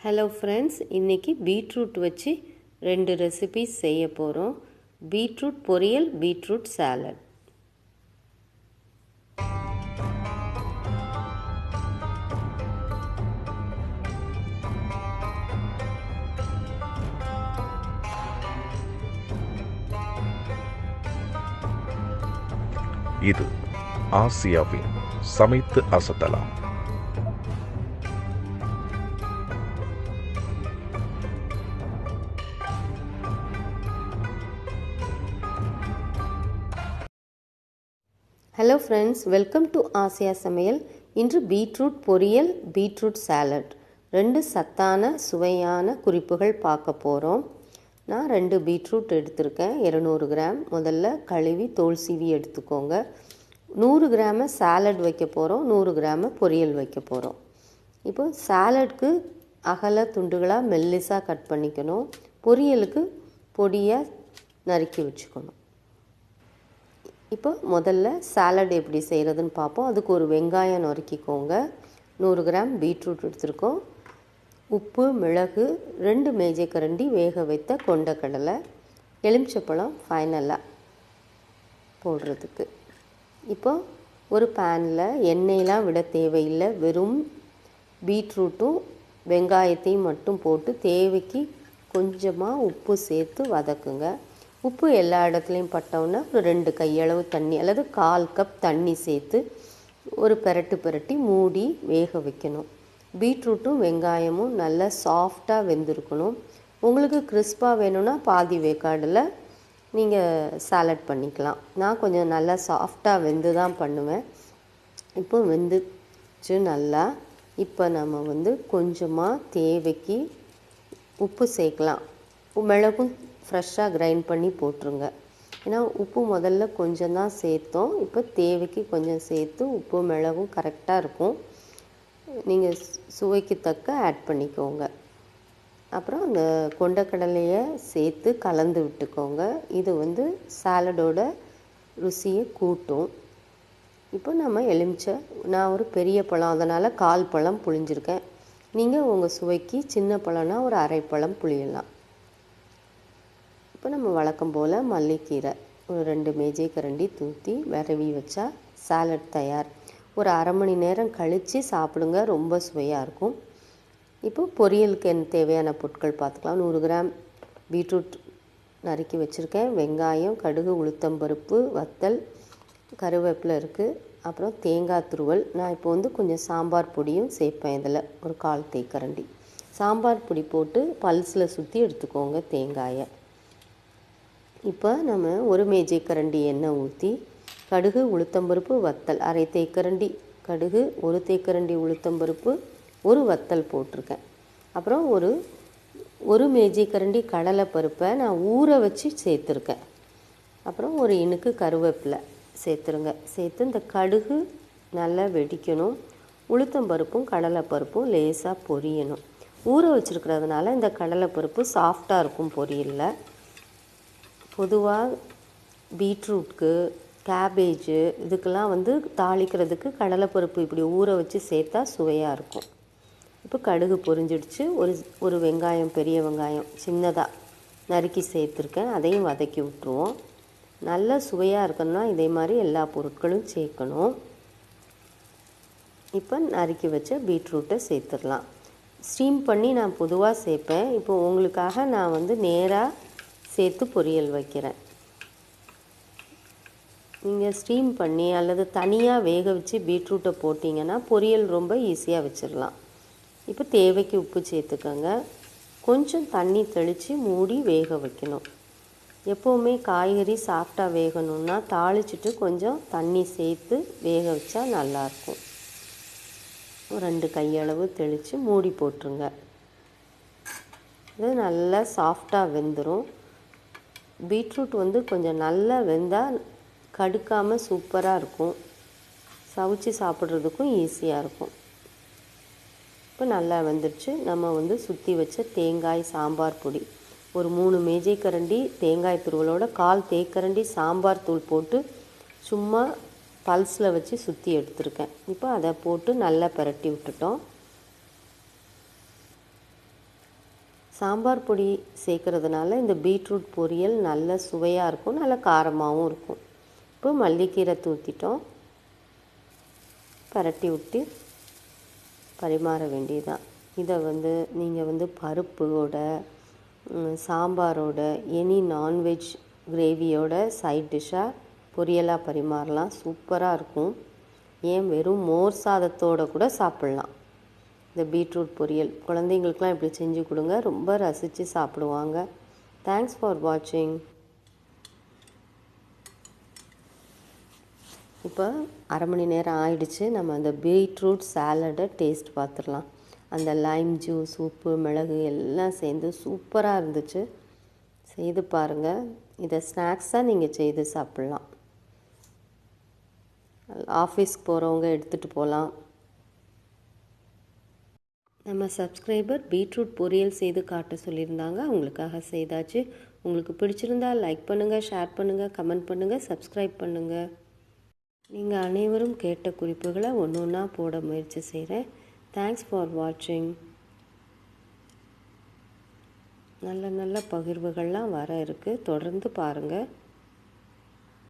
Hello friends இன்றைக்கி beetroot வச்சு ரெண்டு ரெசிபீஸ் செய்ய போகிறோம் பீட்ரூட் பொரியல் பீட்ரூட் சாலட் இது ஆசியாவின் சமைத்து அசத்தலாம். Hello friends welcome to Asia சமையல் இன்று பீட்ரூட் பொரியல் பீட்ரூட் சாலட் ரெண்டு சத்தான சுவையான குறிப்புகள் பார்க்க போகிறோம் நான் ரெண்டு பீட்ரூட் எடுத்திருக்கேன். இரநூறு கிராம். முதல்ல கழுவி தோல் சீவி எடுத்துக்கோங்க. நூறு கிராம சாலட் வைக்க போகிறோம் நூறு கிராம பொரியல் வைக்க போகிறோம் இப்போ சாலட்க்கு அகல துண்டுகளாக மெல்லிஸாக கட் பண்ணிக்கணும். பொரியலுக்கு பொடியாக நறுக்கி வச்சுக்கணும். இப்போ முதல்ல சாலட் எப்படி செய்கிறதுன்னு பார்ப்போம். அதுக்கு ஒரு வெங்காயம் நொறுக்கிக்கோங்க. நூறு கிராம் பீட்ரூட் எடுத்துருக்கோம். உப்பு மிளகு ரெண்டு மேஜை கரண்டி வேக வைத்த கொண்டக்கடலை எலுமிச்சப்பழம் ஃபைனலாக போடுறதுக்கு. இப்போ ஒரு பேனில் எண்ணெயெலாம் விட தேவையில்லை. வெறும் பீட்ரூட்டும் வெங்காயத்தையும் மட்டும் போட்டு தேவைக்கு கொஞ்சமாக உப்பு சேர்த்து வதக்குங்க. உப்பு எல்லா இடத்துலையும் பட்டோன்னா ஒரு ரெண்டு கையளவு தண்ணி அல்லது கால் கப் தண்ணி சேர்த்து ஒரு பெரட்டு பெரட்டி மூடி வேக வைக்கணும். பீட்ரூட்டும் வெங்காயமும் நல்லா சாஃப்டாக வெந்திருக்கணும். உங்களுக்கு கிறிஸ்பாக வேணும்னா பாதி வேக்காடில் நீங்கள் சாலட் பண்ணிக்கலாம். நான் கொஞ்சம் நல்லா சாஃப்டாக வெந்து தான் பண்ணுவேன். இப்போ வெந்துச்சு நல்லா. இப்போ நம்ம வந்து கொஞ்சமாக தேவைக்கு உப்பு சேர்க்கலாம். மிளகும் ஃப்ரெஷ்ஷாக கிரைண்ட் பண்ணி போட்டுருங்க. ஏன்னா உப்பு முதல்ல கொஞ்சம் தான் சேர்த்தோம். இப்போ தேவைக்கு கொஞ்சம் சேர்த்து உப்பு மிளகும் கரெக்டாக இருக்கும். நீங்கள் சுவைக்கு தக்க ஆட் பண்ணிக்கோங்க. அப்புறம் அந்த கொண்டக்கடலையை சேர்த்து கலந்து விட்டுக்கோங்க. இது வந்து சாலடோட ருசியை கூட்டும். இப்போ நம்ம எலுமிச்சை நான் ஒரு பெரிய பழம் அதனால் கால் பழம் புழிஞ்சிருக்கேன். நீங்கள் உங்கள் சுவைக்கு சின்ன பழம்னா ஒரு அரை பழம் புளியலாம் இப்போ நம்ம வழக்கம் போல் மல்லிக்கீரை ஒரு ரெண்டு மேஜை கரண்டி தூத்தி விரவி வச்சா சாலட் தயார். ஒரு அரை மணி நேரம் கழித்து சாப்பிடுங்க ரொம்ப சுவையாக இருக்கும். இப்போ பொரியலுக்கு என்ன தேவையான பொருட்கள் பார்த்துக்கலாம். நூறு கிராம் பீட்ரூட் நறுக்கி வச்சுருக்கேன். வெங்காயம் கடுகு உளுத்தம்பருப்பு வத்தல் கருவேப்பிலை இருக்குது அப்புறம் தேங்காய் துருவல். நான் இப்போ வந்து கொஞ்சம் சாம்பார் பொடியும் சேர்ப்பேன் இதில் ஒரு கால் தேக்கரண்டி. சாம்பார் பொடி போட்டு பல்ஸில் சுற்றி எடுத்துக்கோங்க தேங்காயை. இப்போ நம்ம ஒரு மேஜை கரண்டி எண்ணெய் ஊற்றி கடுகு உளுத்தம்பருப்பு வத்தல். அரை தேக்கரண்டி கடுகு ஒரு தேக்கரண்டி உளுத்தம்பருப்பு ஒரு வத்தல் போட்டிருக்கேன். அப்புறம் ஒரு ஒரு மேஜை கரண்டி கடலைப்பருப்பை நான் ஊற வச்சு சேர்த்துருக்கேன். அப்புறம் ஒரு இனுக்கு கருவேப்பிலை சேர்த்துருங்க. சேர்த்து இந்த கடுகு நல்லா வெடிக்கணும். உளுத்தம்பருப்பும் கடலைப்பருப்பும் லேசாக பொரியணும். ஊற வச்சுருக்கிறதுனால இந்த கடலைப்பருப்பு சாஃப்டாக இருக்கும் பொரியலில். பொதுவாக பீட்ரூட்க்கு கேபேஜு இதுக்கெல்லாம் வந்து தாளிக்கிறதுக்கு கடலைப்பருப்பு இப்படி ஊற வச்சு சேர்த்தா சுவையாக இருக்கும். இப்போ கடுகு பொரிஞ்சிடுச்சு. ஒரு ஒரு வெங்காயம் பெரிய வெங்காயம் சின்னதாக நறுக்கி சேர்த்துருக்கேன். அதையும் வதக்கி விட்ருவோம் நல்ல சுவையாக இருக்கணும்னா இதே மாதிரி எல்லா பொருட்களும் சேர்க்கணும். இப்போ நறுக்கி வச்ச பீட்ரூட்டை சேர்த்துடலாம். ஸ்டீம் பண்ணி நான் பொதுவாக சேர்ப்பேன். இப்போ உங்களுக்காக நான் வந்து நேராக சேர்த்து பொரியல் வைக்கிறேன். நீங்கள் ஸ்டீம் பண்ணி அல்லது தனியாக வேக வச்சு பீட்ரூட்டை போட்டிங்கன்னா பொரியல் ரொம்ப ஈஸியாக வச்சிடலாம் இப்போ தேவைக்கு உப்பு சேர்த்துக்கோங்க. கொஞ்சம் தண்ணி தெளித்து மூடி வேக வைக்கணும். எப்போவுமே காய்கறி சாஃப்டாக வேகணும்னா தாளிச்சிட்டு கொஞ்சம் தண்ணி சேர்த்து வேக வச்சா நல்லாயிருக்கும் ரெண்டு கையளவு தெளித்து மூடி போட்டுருங்க. இது நல்லா சாஃப்டாக வெந்துடும் பீட்ரூட் வந்து கொஞ்சம் நல்லா வெந்தால் கடுக்காமல் சூப்பராக இருக்கும். சவுச்சு சாப்பிட்றதுக்கும் ஈஸியாக இருக்கும். இப்போ நல்லா வந்துடுச்சு நம்ம வந்து சுற்றி வச்ச தேங்காய் சாம்பார் பொடி. ஒரு மூணு மேஜை கரண்டி தேங்காய் துருவலோட கால் தேக்கரண்டி சாம்பார் தூள் போட்டு சும்மா பல்ஸில் வச்சு சுற்றி எடுத்திருக்கேன். இப்போ அதை போட்டு நல்லா பிரட்டி விட்டுட்டோம். சாம்பார் பொடி சேர்க்கறதுனால இந்த பீட்ரூட் பொரியல் நல்ல சுவையாக இருக்கும் நல்ல காரமாகவும் இருக்கும். இப்போ மல்லிக்கீரை தூத்திட்டோம். பரட்டி விட்டு பரிமாற வேண்டியதுதான். இதை வந்து நீங்கள் வந்து பருப்போட சாம்பாரோட எனி நான்வெஜ் கிரேவியோட சைட் டிஷ்ஷாக பொரியலாக பரிமாறலாம். சூப்பராக இருக்கும். ஏன் வெறும் மோர் சாதத்தோட கூட சாப்பிட்லாம். இந்த பீட்ரூட் பொரியல். குழந்தைங்களுக்குலாம் இப்படி செஞ்சு கொடுங்க. ரொம்ப ரசித்து சாப்பிடுவாங்க. தேங்க்ஸ் ஃபார் வாட்சிங் இப்போ அரை மணி நேரம் ஆயிடுச்சு. நம்ம அந்த பீட்ரூட் சாலடை டேஸ்ட் பார்த்துடலாம். அந்த லைம் ஜூஸ் உப்பு மிளகு எல்லாம் சேர்ந்து சூப்பராக இருந்துச்சு. செய்து பாருங்கள் இதை ஸ்நாக்ஸாக நீங்கள் செய்து சாப்பிட்லாம். ஆஃபீஸ்க்கு போகிறவங்க எடுத்துகிட்டு போகலாம் நம்ம சப்ஸ்கிரைபர் பீட்ரூட் பொரியல் செய்து காட்ட சொல்லியிருந்தாங்க. அவங்களுக்காக செய்தாச்சு. உங்களுக்கு பிடிச்சிருந்தா லைக் பண்ணுங்கள் ஷேர் பண்ணுங்கள் கமெண்ட் பண்ணுங்கள் சப்ஸ்கிரைப் பண்ணுங்கள் நீங்கள் அனைவரும் கேட்ட குறிப்புகளை ஒன்று ஒன்றா போட முயற்சி செய்கிறேன் தேங்க்ஸ் ஃபார் வாட்சிங் நல்ல நல்ல பகிர்வுகள்லாம் வர இருக்குது தொடர்ந்து பாருங்கள்